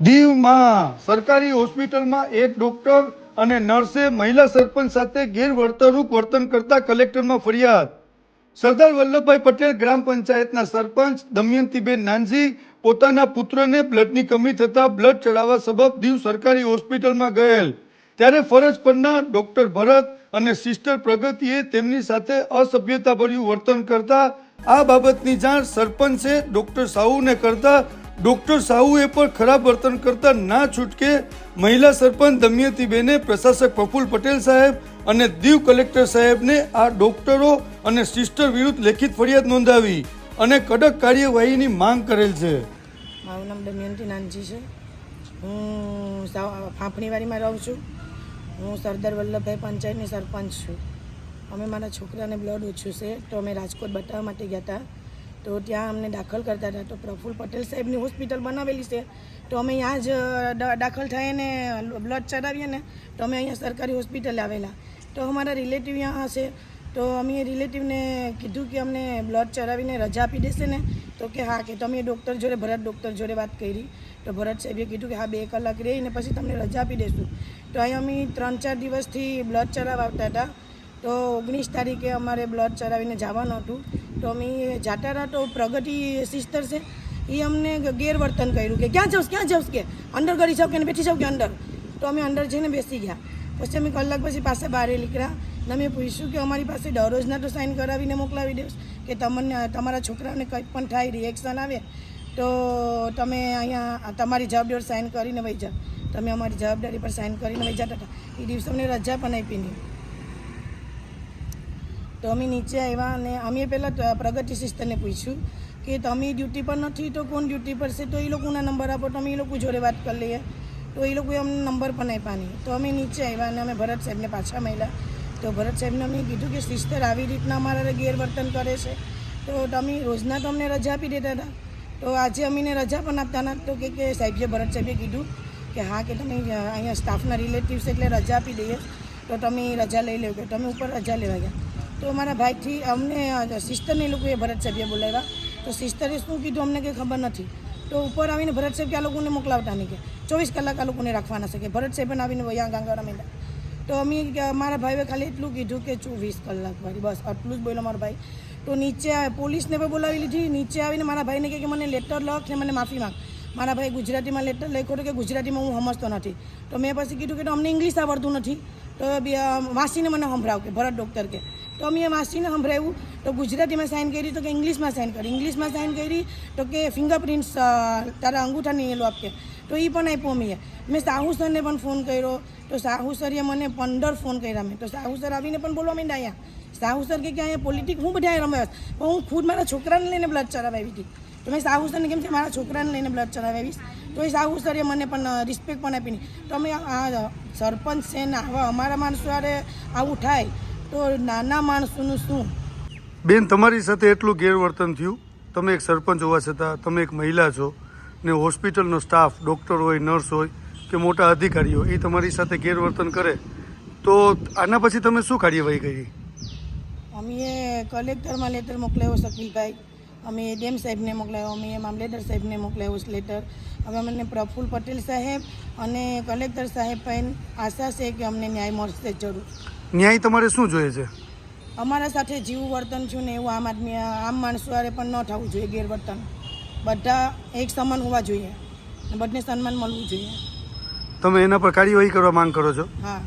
દીવમાં સરકારી હોસ્પિટલમાં એક ડોક્ટર અને નર્સે મહિલા સરપંચ સાથે ગેરવર્તણૂક વર્તન કરતા કલેક્ટરમાં ફરિયાદ. સરદાર વલ્લભભાઈ પટેલ ગ્રામ પંચાયતના સરપંચ દમયંતીબેન નાનજી પોતાના પુત્રને બ્લડની કમી થતાં બ્લડ ચડાવવા સબબ દીવ સરકારી હોસ્પિટલમાં ગયેલ. ત્યારે ફરજ પરના ડોક્ટર ભરત અને સિસ્ટર પ્રગતિએ તેમની સાથે અસભ્યતાભર્યું વર્તન કરતા આ બાબતની જાણ સરપંચે ડોક્ટર સાહુને કરતા ડોક્ટર સાહુએ પણ ખરાબ વર્તન કરતા ના છૂટકે મહિલા સરપંચ દમયંતીબેને પ્રશાસક પ્રફુલ પટેલ સાહેબ અને દીવ કલેક્ટર સાહેબને આ ડોક્ટરો અને સિસ્ટર વિરુદ્ધ લેખિત ફરિયાદ નોંધાવી અને કડક કાર્યવાહીની માંગ કરેલ છે. મારું નામ દમયંતી નાનજી છે. હું ફાંફણીવાડીમાં રહું છું. હું સરદાર વલ્લભભાઈ પંચાયતની સરપંચ છું. અમે મારા છોકરાને બ્લડ ઓછું છે તો અમે રાજકોટ બતાવવા માટે ગયા હતા. તો ત્યાં અમને દાખલ કરતા હતા. તો પ્રફુલ પટેલ સાહેબની હોસ્પિટલ બનાવેલી છે. તો અમે ત્યાં જ દાખલ થઈને બ્લડ ચડાવીએ ને, તો અમે અહીંયા સરકારી હોસ્પિટલ આવેલા. તો અમારા રિલેટિવ અહીંયા હશે. તો અમે રિલેટિવને કીધું કે અમને બ્લડ ચડાવીને રજા આપી દેશે ને. તો કે હા, કે તમે ડૉક્ટર જોડે, ભરત ડૉક્ટર જોડે વાત કરી. તો ભરત સાહેબે કીધું કે હા, બે કલાક રહીને પછી તમને રજા આપી દેશું. તો અહીંયા અમે ત્રણ ચાર દિવસથી બ્લડ ચડાવવા આવતા હતા. તો ઓગણીસ તારીખે અમારે બ્લડ ચડાવીને જવાનું હતું. તો અમે હતા તો પ્રગતિ સિસ્ટર છે, એ અમને ગેરવર્તન કર્યું કે ક્યાં જાઉં ક્યાં જાઉં કે? અંદર કરી જાવ કે બેઠી જાવ કે અંદર? તો અમે અંદર જઈને બેસી ગયા. પછી અમે કલાક પછી પાસે બહાર નીકળ્યા ને અમે પૂછ્યું કે અમારી પાસે દરરોજના તો સાઇન કરાવીને મોકલાવી દઈશ કે તમને, તમારા છોકરાઓને કંઈ પણ થાય રિએક્શન આવે, તો તમે અહીંયા તમારી જવાબદારી સાઇન કરીને વહી જાઓ. તમે અમારી જવાબદારી પર સાઇન કરીને વહી જતા હતા. એ દિવસે અમને રજા પણ આપી નહીં. તો અમે નીચે આવ્યા અને અમે પહેલાં પ્રગતિ સિસ્ટરને પૂછ્યું કે તમે ડ્યુટી પર નથી, તો કોણ ડ્યુટી પર છે? તો એ લોકોના નંબર આપો, તો અમે એ લોકો જોડે વાત કરી લઈએ. તો એ લોકોએ અમને નંબર પણ આપ્યા નહીં. તો અમે નીચે આવ્યા અને અમે ભરત સાહેબને પાછા મળ્યા. તો ભરત સાહેબને અમે કીધું કે સિસ્ટર આવી રીતના અમારા ગેરવર્તન કરે છે. તો તમે રોજના તો અમને રજા આપી દેતા હતા. તો આજે અમીને રજા પણ આપતા ના. તો કે કે સાહેબે ભરત સાહેબે કીધું કે હા, કે તમે અહીંયા સ્ટાફના રિલેટિવ્સ એટલે રજા આપી દઈએ. તો તમે રજા લઈ લેવો કે તમે ઉપર રજા લેવા ગયા. તો અમારા ભાઈથી અમને સિસ્ટરને લોકોએ ભરત સાહેબે બોલાવ્યા. તો સિસ્ટરે શું કીધું અમને કંઈ ખબર નથી. તો ઉપર આવીને ભરત સાહેબ કે આ લોકોને મોકલાવતા નહીં કે, ચોવીસ કલાક આ લોકોને રાખવાના શકે ભરત સાહેબ પણ આવીને વયા ગાંગડા માંડ્યા તો અમે મારા ભાઈએ ખાલી એટલું કીધું કે ચોવીસ કલાક ભાઈ બસ આટલું જ બોલ્યો મારો ભાઈ. તો નીચે પોલીસને પણ બોલાવી લીધી. નીચે આવીને મારા ભાઈને કહે કે મને લેટર લખ ને મને માફી માંગ. મારા ભાઈ ગુજરાતીમાં લેટર લખ્યો હતો કે ગુજરાતીમાં હું સમજતો નથી. તો મેં પછી કીધું કે અમને ઇંગ્લિશ આવડતું નથી. તો વાંચીને મને સંભળાવ કે ભરત ડૉક્ટર કે. તો અમે એ વાંચીને સંભળાવ્યું. તો ગુજરાતીમાં સાઇન કરી તો કે ઇંગ્લિશમાં સાઇન કરી. ઇંગ્લિશમાં સાઇન કરી તો કે ફિંગરપ્રિન્ટ્સ તારા અંગૂઠાની એલું આપીએ તો એ પણ આપ્યો અમે. મેં સાહુ સરને પણ ફોન કર્યો. તો સાહુ સરે મને પંદર ફોન કર્યા મેં. તો સાહુ સર આવીને પણ બોલવા માંડ્યા અહીંયા. સાહુ સર કે અહીંયા પોલિટિક હું બધા રમ્યો પણ હું ખુદ મારા છોકરાને લઈને બ્લડ ચડાવી હતી. તો મેં સાહુ સરને કેમ છે મારા છોકરાને લઈને બ્લડ ચડાવીશ તો એ સાહુ સરે મને પણ રિસ્પેક્ટ પણ આપીને તો અમે આ સરપંચ છે ને આવા અમારા માણસો આવું થાય. તો નાના માણસોનું શું? બેન તમારી સાથે એટલું ગેરવર્તન થયું. તમે એક સરપંચ હોવા છતાં તમે એક મહિલા છો ને હોસ્પિટલનો સ્ટાફ ડૉક્ટર હોય નર્સ હોય કે મોટા અધિકારીઓ એ તમારી સાથે ગેરવર્તન કરે. તો આના પછી તમે શું કાર્યવાહી કરી? અમે કલેક્ટરમાં લેટર મોકલાવ્યો શકીલભાઈ. અમે ડેમ સાહેબને મોકલાવ્યો અમે મામલેદાર સાહેબને મોકલાવ્યો લેટર. હવે અમને પ્રફુલ પટેલ સાહેબ અને કલેક્ટર સાહેબ પણ આશા છે કે અમને ન્યાય મળશે જરૂર. ન્યાય તમારે શું જોઈએ છે? અમારા સાથે જીવું વર્તન છું ને એવું આમ આદમી આમ માણસો પણ ન થવું જોઈએ ગેરવર્તન. બધા એક સમાન હોવા જોઈએ. ને બધાને સન્માન મળવું જોઈએ. તમે એના પર કાર્યવાહી કરવા માંગ કરો છો? હા.